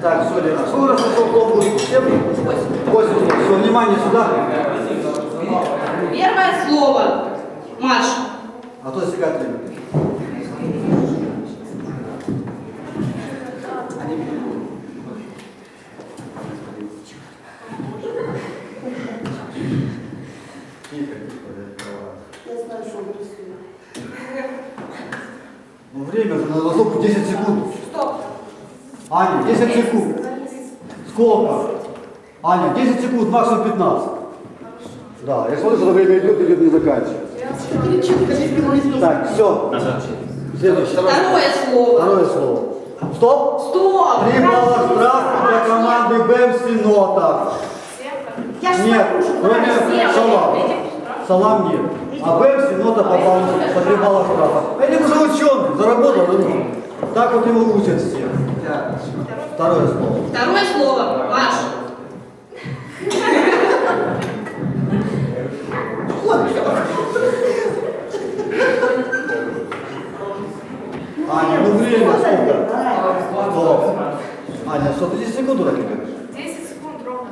Так, все, Лена. Сколько раз колбуску? Всем? Восемь. Все, внимание сюда. Первое слово. Маш. А то он рисует. Ну время же на носок 10 секунд. Аня, 10 секунд. Сколько? Аня, 10 секунд, максимум 15. Да, я смотрю, что время идет, идет, не заканчивается. Так, все. Следующее. Второе слово. Второе слово. Стоп. Стоп. Три балла штрафа для команды БЭМ Синота. Я ж Нет, кроме салам. Салам нет. А БЭМ Синота по баллу, по три балла штрафа. Эти уже ученые, заработал. Так вот его учат все. Второе слово. Второе слово. Маш. Аня, ну время сколько? Стоп. Аня, что ты 10 секунд туда кидаешь? 10 секунд ровно.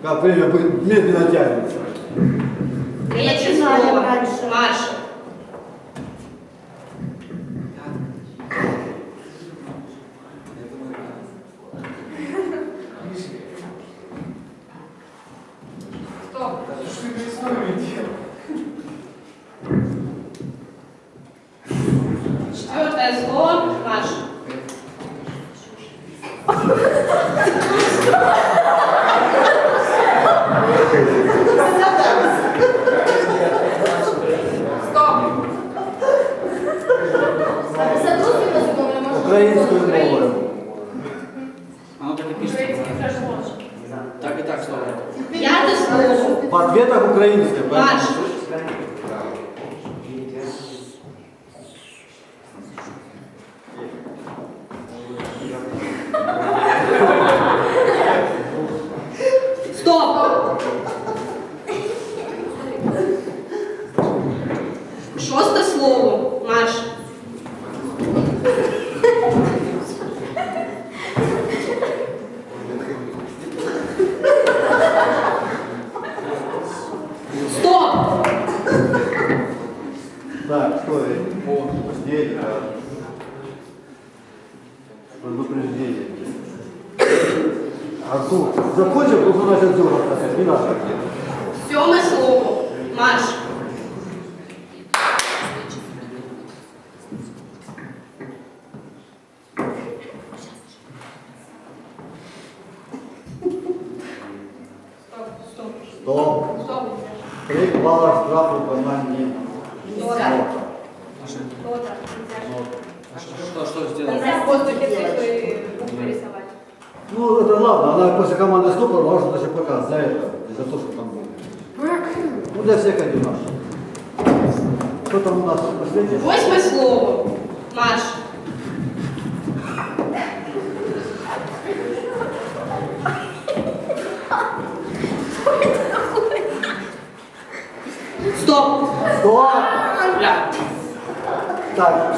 Как время будет медленно тянется. Третье слово. Маша. Стоп. Четвертое слово. Маша. Стоп. Українською мовою. Оно так и пишется. Так и так слово. Пятое слово. В ответах поэтому- Маш. Стоп. Шосте слово. Маш. Стоп. Так, что это? Предупреждение. Предупреждение. Артур, закончил, потому что начал дергаться. Не надо. Сьоме слово. Маш. Стоп, стоп. Стоп. Стоп. Три балла штрафу команде. Нота. Нота. Что, что сделал? Нельзя в воздухе цифры буквы рисовать. Ну, это ладно, она после команды стопора должна даже показ за это, и за то, что там было. Ну, для всех одинаково. Что там у нас последнее? Восьме слово. Маш. Стоп. Стоп! Бля. Так,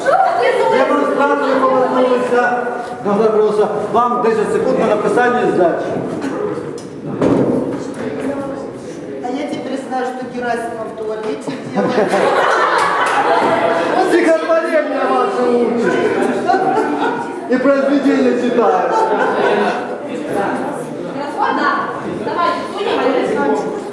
демонстратори повернулися, повернулися. Вам 10 секунд на написання здачі. А я теперь знаю, что Герасимов в туалете делает. Стихотворение ваше учит. И произведение читает. Вода. Давайте, сунем,